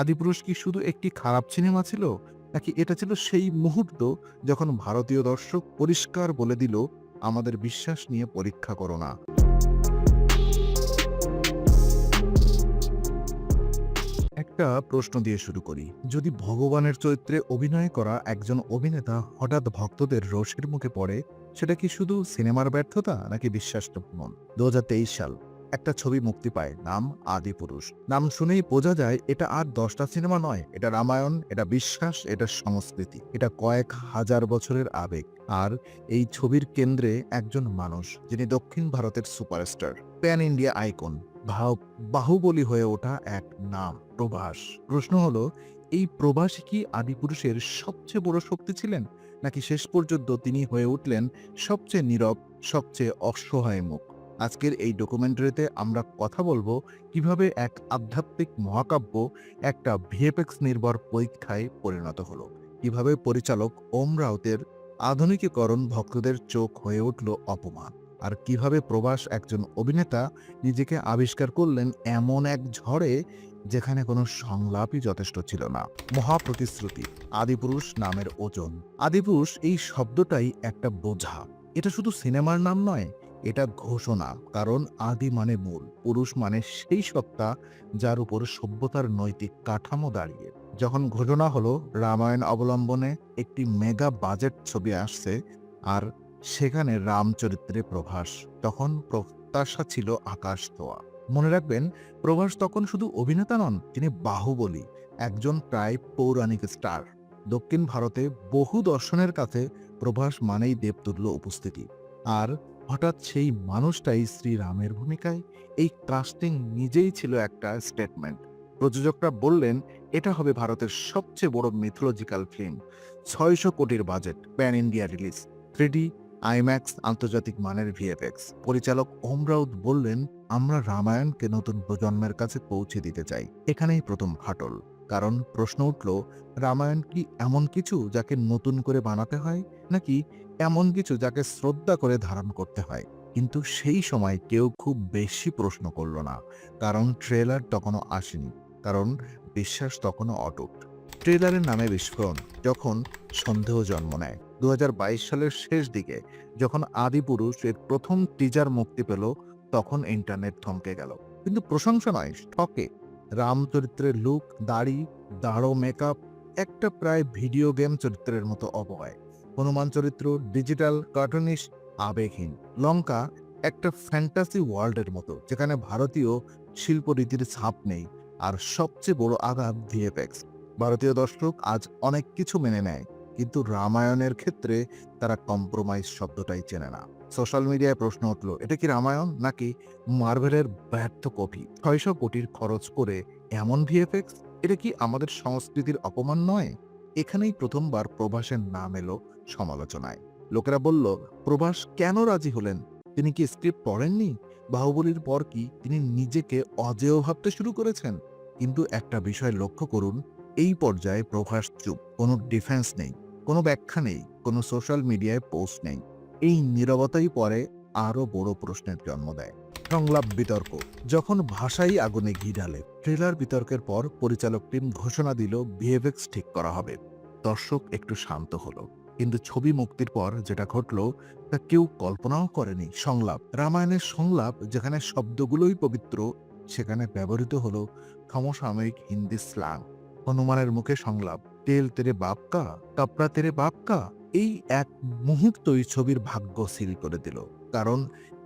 আদিপুরুষ কি শুধু একটি খারাপ সিনেমা ছিল, নাকি এটা ছিল সেই মুহূর্ত যখন ভারতীয় দর্শক পরিষ্কার বলে দিল, আমাদের বিশ্বাস নিয়ে পরীক্ষা করো না একটা প্রশ্ন দিয়ে শুরু করি। যদি ভগবানের চরিত্রে অভিনয় করা একজন অভিনেতা হঠাৎ ভক্তদের রোষের মুখে পড়ে, সেটা কি শুধু সিনেমার ব্যর্থতা, নাকি বিশ্বাসটপন দু সাল। একটা ছবি মুক্তি পায়, নাম আদিপুরুষ নাম শুনেই বোঝা যায়, এটা আর দশটা সিনেমা নয়, এটা রামায়ণ, এটা বিশ্বাস, এটা সংস্কৃতি। এটা কয়েক হাজার বছরের আবেগ। আর এই ছবির কেন্দ্রে একজন মানুষ, যিনি দক্ষিণ ভারতের superstar. Pan India icon Baahubali হয়ে ওঠা এক নাম, প্রভাস। প্রশ্ন হলো, এই প্রভাস কি আদিপুরুষের সবচেয়ে বড় শক্তি ছিলেন? নাকি শেষ পর্যন্ত তিনি হয়ে উঠলেন সবচেয়ে নীরব, সবচেয়ে অসহায় মুখ? আজকের এই ডকুমেন্টারিতে আমরা কথা বলব কীভাবে এক আধ্যাত্মিক মহাকাব্য একটা ভিএফএক্স নির্ভর পরীক্ষায় পরিণত হলো। কীভাবে পরিচালক ওম রাউতের আধুনিকীকরণ ভক্তদের চোখ হয়ে উঠল অপমান। আর কীভাবে প্রবাস একজন অভিনেতা নিজেকে আবিষ্কার করলেন এমন এক ঝড়ে যেখানে কোনো সংলাপই যথেষ্ট ছিল না। মহাপ্রতিশ্রুতি, আদিপুরুষ নামের ওজন। আদিপুরুষ এই শব্দটাই একটা বোঝা। এটা শুধু সিনেমার নাম নয় এটা ঘোষণা, কারণ আদি মানে মূল, পুরুষ মানে সেই সত্তা যার উপর সভ্যতার নৈতিক কাঠামো দাঁড়িয়ে। যখন ঘোষণা হলো রামায়ণ অবলম্বনে একটি মেগা বাজেট ছবি আসছে আর সেখানে রামচরিত্রে প্রভাস, তখন প্রত্যাশা ছিল আকাশ ছোঁয়া মনে রাখবেন, প্রভাস তখন শুধু অভিনেতা নন, তিনি বাহুবলী, একজন প্রায় পৌরাণিক স্টার। দক্ষিণ ভারতে বহু দর্শনের কাছে প্রভাস মানেই দেবতুল্য উপস্থিতি। আর হঠাৎ সেই মানুষটাই শ্রীরামের ভূমিকায় এই কাস্টিং নিজেই ছিল একটা স্টেটমেন্ট প্রযোজকরা বললেন, এটা হবে ভারতের সবচেয়ে বড় মিথোলজিক্যাল ফিল্ম ছয়শো কোটির budget pan India release three D IMAX আন্তর্জাতিক মানের ভিএফএক্স পরিচালক ওম রাউত বললেন, আমরা রামায়ণকে নতুন প্রজন্মের কাছে পৌঁছে দিতে চাই। এখানেই প্রথম ফাটল। কারণ প্রশ্ন উঠল, রামায়ণ কি এমন কিছু যাকে নতুন করে বানাতে হয়? নাকি এমন কিছু যাকে শ্রদ্ধা করে ধারণ করতে হয়। কিন্তু সেই সময় কেউ খুব বেশি প্রশ্ন করল না, কারণ ট্রেলার তখনও আসেনি, কারণ বিশ্বাস তখনও অটুট। ট্রেলারের নামে বিস্ফোরণ, যখন সন্দেহ জন্ম নেয়। দু হাজার বাইশ সালের শেষ দিকে, যখন আদিপুরুষ এর প্রথম টিজার মুক্তি পেল, তখন ইন্টারনেট থমকে গেল। কিন্তু প্রশংসা নয় শকে রাম চরিত্রের লুক দাড়ি, দাঁড়ো মেকআপ একটা প্রায় ভিডিও গেম চরিত্রের মতো অবয়। হনুমান চরিত্র ডিজিটাল কার্টুনিশ আবেগহীন। লঙ্কা একটা ফ্যান্টাসি ওয়ার্ল্ডের মতো, যেখানে ভারতীয় শিল্পরীতির ছাপ নেই, আর সবচেয়ে বড় আঘাত ভিএফএক্স ভারতীয় দর্শক আজ অনেক কিছু মেনে নেয়, কিন্তু রামায়ণের ক্ষেত্রে তারা কম্প্রোমাইজ শব্দটাই চেনে না। সোশ্যাল মিডিয়ায় প্রশ্ন উঠল, এটা কি রামায়ণ নাকি মার্ভেলের ব্যর্থ কপি? ছয়শো কোটির খরচ করে এমন ভিএফএক্স এটা কি আমাদের সংস্কৃতির অপমান নয়? এখানেই প্রথমবার প্রভাসের নাম এলো সমালোচনায়। লোকেরা বলল, প্রভাস কেন রাজি হলেন? তিনি কি স্ক্রিপ্ট পড়েননি? বাহুবলীর পর কি তিনি নিজেকে অজেয় ভাবতে শুরু করেছেন? কিন্তু একটা বিষয় লক্ষ্য করুন, এই পর্যায়ে প্রভাস চুপ, কোনো ডিফেন্স নেই, কোনো ব্যাখ্যা নেই, কোনো সোশ্যাল মিডিয়ায় পোস্ট নেই। এই নীরবতাই পরে আরও বড় প্রশ্নের জন্ম দেয়। সংলাপ বিতর্ক। যখন ভাষাই আগুনে ঘি ঢালে ট্রেলার বিতর্কের পর পরিচালক টিম ঘোষণা দিল ভিএফএক্স ঠিক করা হবে। দর্শক একটু শান্ত হলো, কিন্তু ছবি মুক্তির পর যেটা ঘটল, তা কেউ কল্পনাও করেনি। সংলাপ, রামায়ণের সংলাপ, যেখানে শব্দগুলোই পবিত্র, সেখানে ব্যবহৃত হলো সমসাময়িক হিন্দি স্ল্যাং হনুমানের মুখে সংলাপ, তেল তেরে বাপকা কাপড়া তেরে বাপকা এই এক মুহূর্তই ছবির ভাগ্য সিল করে দিল। কারণ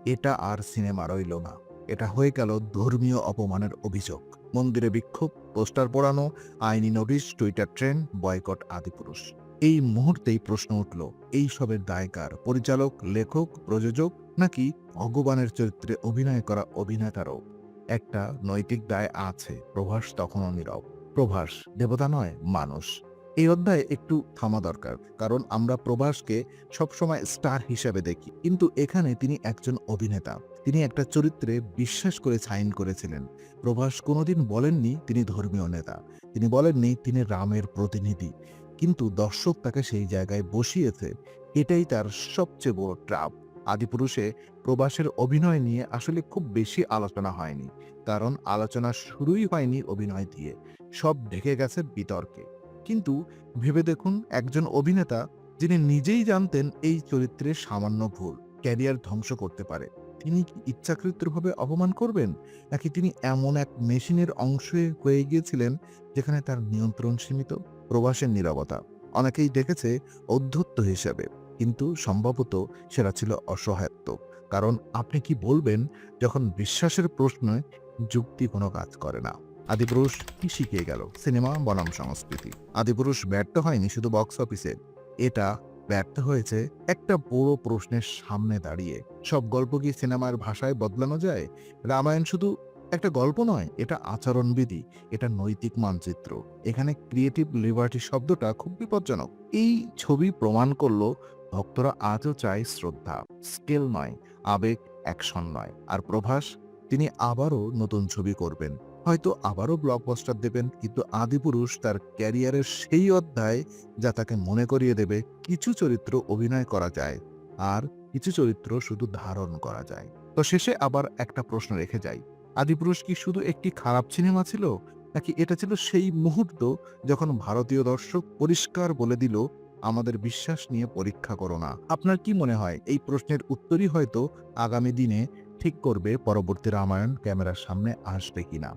এটা আর সিনেমা রইল না। এটা হয়ে গেল ধর্মীয় অপমানের অভিযোগ। মন্দিরে বিক্ষোভ, পোস্টার পড়ানো, আইনি নোটিশ, টুইটার ট্রেন্ড, বয়কট আদিপুরুষ এই মুহূর্তেই প্রশ্ন উঠল এই সবের দায়কার পরিচালক, লেখক, প্রযোজক নাকি ভগবানের চরিত্রে অভিনয় করা অভিনেতারও? একটা নৈতিক দায় আছে, প্রভাস তখনও নীরব। প্রভাস দেবতা নয়, মানুষ। এই অধ্যায়ে একটু থামা দরকার, কারণ আমরা প্রভাসকে সবসময় স্টার হিসেবে দেখি। কিন্তু এখানে তিনি একজন অভিনেতা। তিনি একটা চরিত্রে বিশ্বাস করে সাইন করেছিলেন। প্রভাস কোনোদিন বলেননি তিনি ধর্মীয় নেতা। তিনি বলেননি তিনি রামের প্রতিনিধি। কিন্তু দর্শক তাকে সেই জায়গায় বসিয়েছে। এটাই তার সবচেয়ে বড় ট্রাপ। আদিপুরুষে প্রবাসের অভিনয় নিয়ে আসলে খুব বেশি আলোচনা হয়নি। কারণ আলোচনা শুরুই হয়নি অভিনয় দিয়ে। সব ঢেকে গেছে বিতর্কে। কিন্তু ভেবে দেখুন একজন অভিনেতা যিনি নিজেই জানতেন এই চরিত্রের সামান্য ভুল, ক্যারিয়ার ধ্বংস করতে পারে। তিনি কি ইচ্ছাকৃতভাবে অপমান করবেন? নাকি তিনি এমন এক মেশিনের অংশ হয়ে গিয়েছিলেন যেখানে তার নিয়ন্ত্রণ সীমিত, প্রবাসের নীরবতা? অনেকেই দেখেছে অধ্যত্ত হিসেবে, কিন্তু সম্ভবত সেটা ছিল অসহায়ত্ব। কারণ আপনি কি বলবেন যখন বিশ্বাসের প্রশ্নে যুক্তি কোনো কাজ করে না? আদিপুরুষ কি শিখিয়ে গেল, সিনেমা, বনাম সংস্কৃতি। আদিপুরুষ ব্যর্থ হয়নি শুধু বক্স অফিসে এটা ব্যর্থ হয়েছে একটা বড় প্রশ্নের সামনে দাঁড়িয়ে। সব গল্প কি সিনেমার ভাষায় বদলানো যায়? রামায়ণ শুধু একটা গল্প নয়, এটা আচরণবিধি, এটা নৈতিক মানচিত্র। এখানে ক্রিয়েটিভ লিবার্টি শব্দটা খুব বিপজ্জনক। এই ছবি প্রমাণ করল ভক্তরা আজও চায় শ্রদ্ধা স্কেল নয়, আবেগ অ্যাকশন নয়। আর প্রভাস, তিনি আবারও নতুন ছবি করবেন। হয়তো আবারও ব্লকবাস্টার দেবেন, কিন্তু আদিপুরুষ তার ক্যারিয়ারের সেই অধ্যায় যা তাকে মনে করিয়ে দেবে কিছু চরিত্র অভিনয় করা যায় আর কিছু চরিত্র শুধু ধারণ করা যায়। তো শেষে আবার একটা প্রশ্ন রেখে যাই। আদিপুরুষ কি শুধু একটি খারাপ সিনেমা ছিল, নাকি এটা ছিল সেই মুহূর্ত যখন ভারতীয় দর্শক পরিষ্কার বলে দিল, আমাদের বিশ্বাস নিয়ে পরীক্ষা করো না আপনার কি মনে হয়, এই প্রশ্নের উত্তরই হয়তো আগামী দিনে ঠিক করবে পরবর্তী রামায়ণ ক্যামেরার সামনে আসবে কিনা?